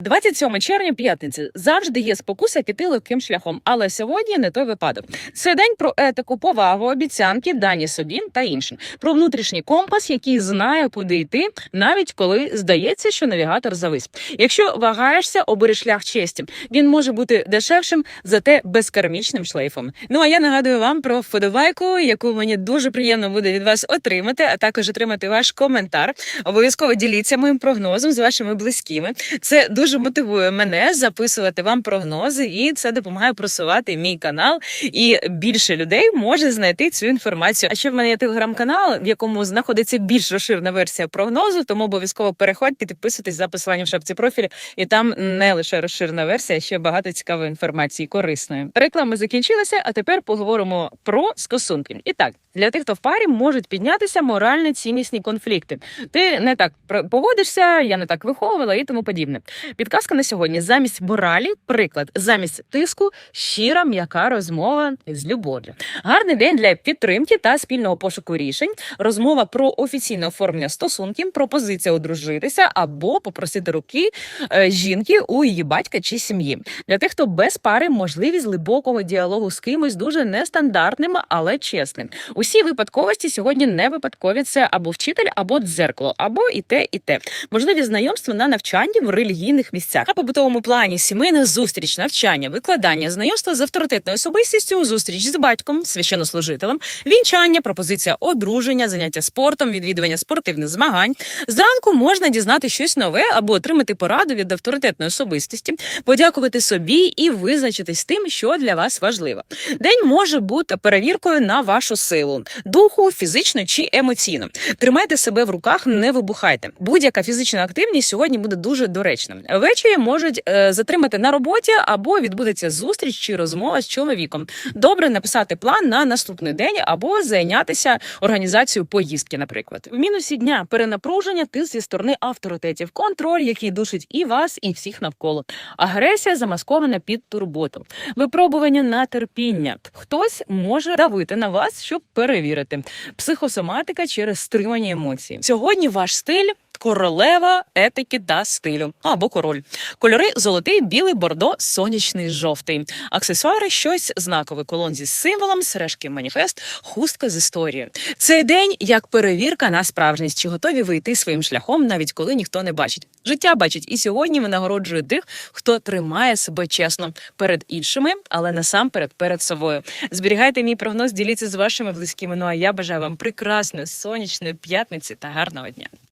27 червня, п'ятниця. Завжди є спокуса піти легким шляхом, але сьогодні не той випадок. Це день про етику, повагу, обіцянки, дані собі та іншим. Про внутрішній компас, який знає, куди йти, навіть коли здається, що навігатор завис. Якщо вагаєшся, обери шлях честі. Він може бути дешевшим, зате безкармічним шлейфом. Ну а я нагадую вам про вподобайку, яку мені дуже приємно буде від вас отримати, а також отримати ваш коментар. Обов'язково діліться моїм прогнозом з вашими близькими. Це дуже мотивує мене записувати вам прогнози, і це допомагає просувати мій канал. І більше людей може знайти цю інформацію. А ще в мене є телеграм-канал, в якому знаходиться більш розширена версія прогнозу. Тому обов'язково переходьте, підписуйтесь за посиланням в шапці профілі. І там не лише розширена версія, а ще багато цікавої інформації, корисної. Реклама закінчилася, а тепер поговоримо про стосунки. І так, для тих, хто в парі можуть піднятися морально ціннісні конфлікти. Ти не так поводишся, я не так виховувала і тому подібне. Підказка на сьогодні замість моралі, приклад, замість тиску, щира м'яка розмова з любов'ю. Гарний день для підтримки та спільного пошуку рішень. Розмова про офіційне оформлення стосунків, пропозиція одружитися або попросити руки е, жінки у її батька чи сім'ї. Для тих, хто без пари, можливість глибокого діалогу з кимось дуже нестандартним, але чесним. Усі випадковості сьогодні не випадкові. Це або вчитель, або дзеркало, або і те, і те. Можливі знайомства на навчанні в релігійних місцях. На побутовому плані сімейна зустріч, навчання, викладання, знайомство з авторитетною особистістю, зустріч з батьком, священнослужителем, вінчання, пропозиція одруження, заняття спортом, відвідування спортивних змагань. Зранку можна дізнати щось нове або отримати пораду від авторитетної особистості, подякувати собі і визначитись тим, що для вас важливо. День може бути перевіркою на вашу силу, духу, фізично чи емоційно. Тримайте себе в руках, не вибухайте. Будь-яка фізична активність сьогодні буде дуже доречним. Ввечері можуть е, затримати на роботі або відбудеться зустріч чи розмова з чоловіком. Добре написати план на наступний день або зайнятися організацією поїздки, наприклад. В мінусі дня перенапруження тиск зі сторони авторитетів, контроль, який душить і вас, і всіх навколо. Агресія замаскована під турботу. Випробування на терпіння. Хтось може давити на вас, щоб перевірити. Психосоматика через стримані емоції. Сьогодні ваш стиль. Королева етики та стилю або король. Кольори золотий, білий, бордо, сонячний, жовтий. Аксесуари щось знакове. Колон зі символом, сережки маніфест, хустка з історією. Цей день як перевірка на справжність, чи готові ви йти своїм шляхом, навіть коли ніхто не бачить. Життя бачить, і сьогодні винагороджує тих, хто тримає себе чесно перед іншими, але насамперед перед собою. Зберігайте мій прогноз, діліться з вашими близькими. Ну а я бажаю вам прекрасної сонячної п'ятниці та гарного дня.